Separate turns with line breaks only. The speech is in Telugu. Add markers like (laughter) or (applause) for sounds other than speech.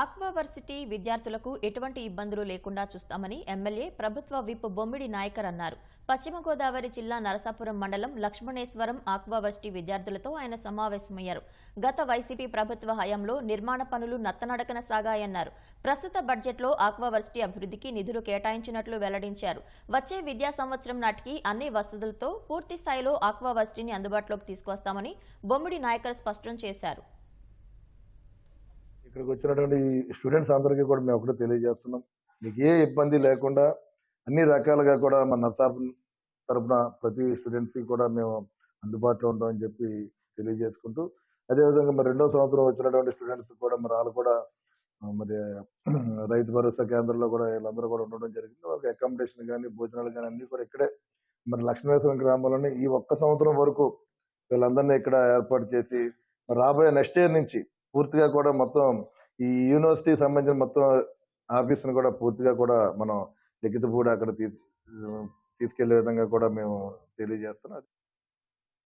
ఆక్వావర్సిటీ విద్యార్థులకు ఎటువంటి ఇబ్బందులు లేకుండా చూస్తామని ఎమ్మెల్యే ప్రభుత్వ విప్ బొమ్మిడి నాయకర్ అన్నారు. పశ్చిమ గోదావరి జిల్లా నరసాపురం మండలం లక్ష్మణేశ్వరం ఆక్వావర్సిటీ విద్యార్థులతో ఆయన సమావేశమయ్యారు. గత వైసీపీ ప్రభుత్వ హయాంలో నిర్మాణ పనులు నత్తనడకన సాగాయన్నారు. ప్రస్తుత బడ్జెట్లో ఆక్వావర్సిటీ అభివృద్ధికి నిధులు కేటాయించినట్లు వెల్లడించారు. వచ్చే విద్యా సంవత్సరం నాటికి అన్ని వసతులతో పూర్తి స్థాయిలో ఆక్వావర్సిటీని అందుబాటులోకి తీసుకొస్తామని బొమ్మిడి నాయకర్ స్పష్టం చేశారు.
ఇక్కడికి వచ్చినటువంటి స్టూడెంట్స్ అందరికీ కూడా మేము ఒకటే తెలియజేస్తున్నాం. మీకు ఏ ఇబ్బంది లేకుండా అన్ని రకాలుగా కూడా మన నర్సాపురం తరపున ప్రతి స్టూడెంట్స్కి కూడా మేము అందుబాటులో ఉంటామని చెప్పి తెలియజేసుకుంటూ అదేవిధంగా మరి రెండో సంవత్సరం వచ్చినటువంటి స్టూడెంట్స్ కూడా మరి వాళ్ళు కూడా మరి (clears throat) రైతు భరోసా కేంద్రంలో కూడా వీళ్ళందరూ కూడా ఉండడం జరిగింది. వాళ్ళకి అకామిడేషన్ కానీ భోజనాలు కానీ అన్ని కూడా ఇక్కడే మరి లక్ష్మీనరసింహ గ్రామంలోనే ఈ ఒక్క సంవత్సరం వరకు వీళ్ళందరినీ ఇక్కడ ఏర్పాటు చేసి రాబోయే నెక్స్ట్ ఇయర్ నుంచి పూర్తిగా కూడా మొత్తం ఈ యూనివర్సిటీ సంబంధించిన మొత్తం ఆఫీస్ని కూడా పూర్తిగా కూడా మనం లిఖితపూడి అక్కడ తీసుకెళ్ళే విధంగా కూడా మేము తెలియజేస్తున్నాం.